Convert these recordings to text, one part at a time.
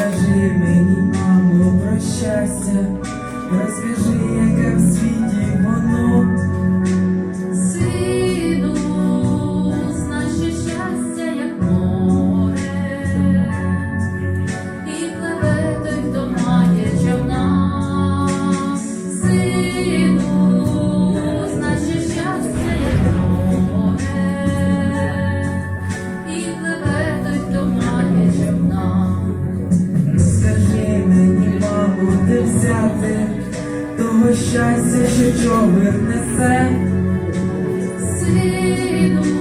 Скажи мені, мамо, про щастя, розкажи, яке в. що несе. Сину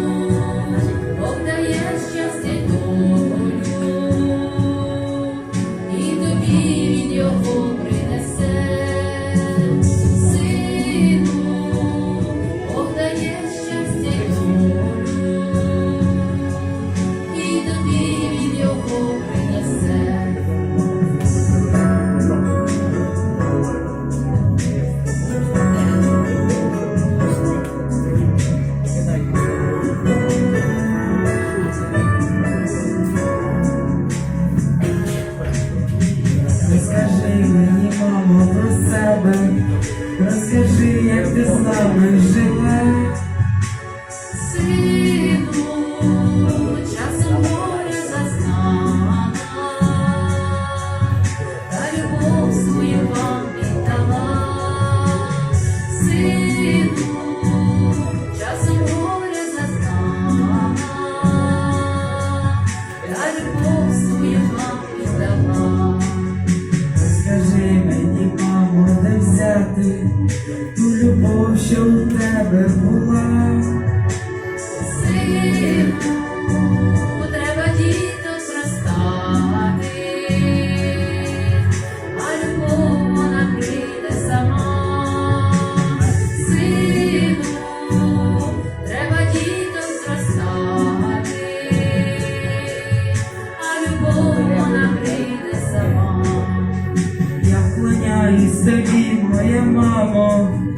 Свяжи, як ти сам жила. тебе була сина, бо треба діток зростати, а любов вона прийде сама, сину, треба діток зростати, а любов вона прийде сама, я вклоняюсь тобі, моя мамо.